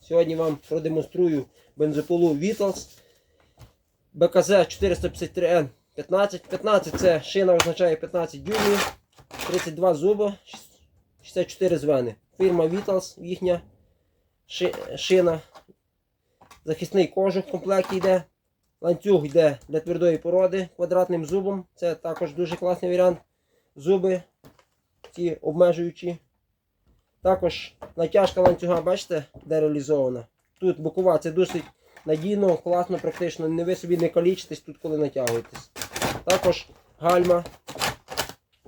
Сьогодні вам продемонструю бензопилу Vitals БКЗ 453N 15. 15 це шина означає 15 дюймів, 32 зуби, 64 звени. Фірма Vitals, їхня шина. Захисний кожух в комплекті йде. Ланцюг йде для твердої породи квадратним зубом. Це також дуже класний варіант. Зуби ці обмежуючі. Також натяжка ланцюга, бачите, де реалізована. Тут бокова, це досить надійно, класно, практично. Не ви собі не калічитесь тут, коли натягуєтесь. Також гальма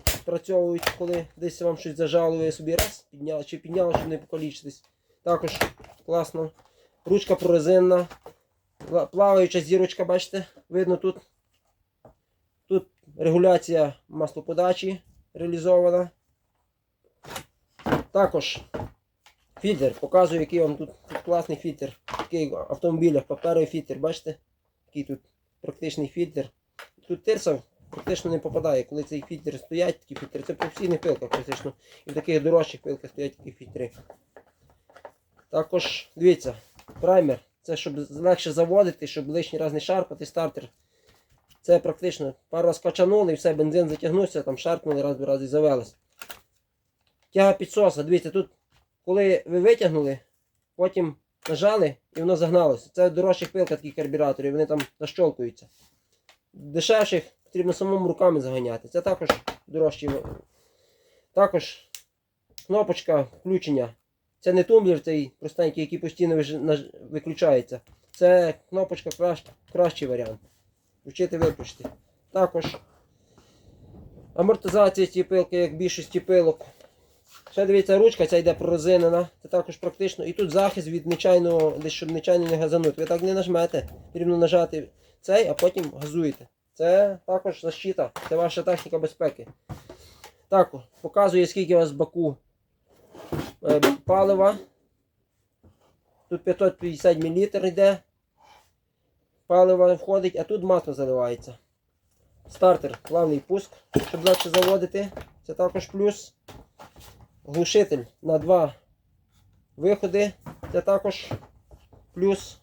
спрацьовують, коли десь вам щось зажало, ви собі раз підняли, чи підняли, щоб не покалічитись. Також класно. Ручка прорезинна. Плаваюча зірочка, бачите, видно тут. Тут регуляція маслоподачі реалізована. Також фільтр. Показую, який вам тут, тут класний фільтр. Такий в автомобілях, паперовий фільтр, бачите? Який тут практичний фільтр. Тут тирса практично не попадає. Коли цей фільтр стоять, такі фільтри, це професійних пилках практично. І в таких дорожчих пилках стоять такі фільтри. Також, дивіться, праймер. Це щоб легше заводити, щоб лишній раз не шарпати стартер. Це практично пару раз качанули і все, бензин затягнувся, там шарпнули раз раз і завелось. Тяга підсоса, дивіться, тут, коли ви витягнули, потім нажали і воно загналося. Це в дорожчих пилках такі карбюратори, вони там защолкуються. Дешевших потрібно самому руками заганяти. Це також дорожчі. Також кнопочка включення. Це не тумблер цей простенький, який постійно виключається. Це кнопочка кращ, кращий варіант. Включити, виключити. Також амортизація цієї пилки, як більшості пилок. Ще дивіться, ручка ця йде прорезинена. Це також практично. І тут захист від нечайного, десь щоб нечайно не газанути. Ви так не нажмете. Потрібно нажати цей, а потім газуєте. Це також защита, це ваша техніка безпеки. Так, показує, скільки у вас в баку е, палива. Тут 550 мл йде. Паливо входить, а тут масло заливається. Стартер, плавний пуск, щоб легше заводити. Це також плюс. Глушитель на два виходи. Це також плюс.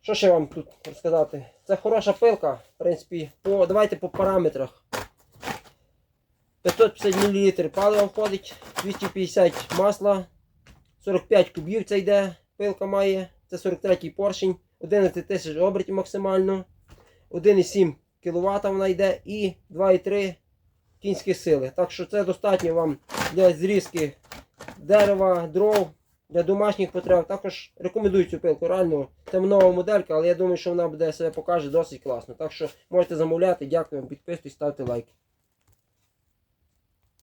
Що ще вам тут розказати? Це хороша пилка, в принципі, по, давайте по параметрах. 550 мл палива входить, 250 масла, 45 кубів це йде, пилка має, це 43 поршень, 11 тисяч обертів максимально, 1,7 кВт вона йде і 2,3 кінські сили. Так що це достатньо вам для зрізки дерева, дров, для домашніх потреб. Також рекомендую цю пилку. Реально, це нова моделька, але я думаю, що вона буде себе покаже досить класно. Так що можете замовляти. Дякую підписуйтесь, ставте лайки.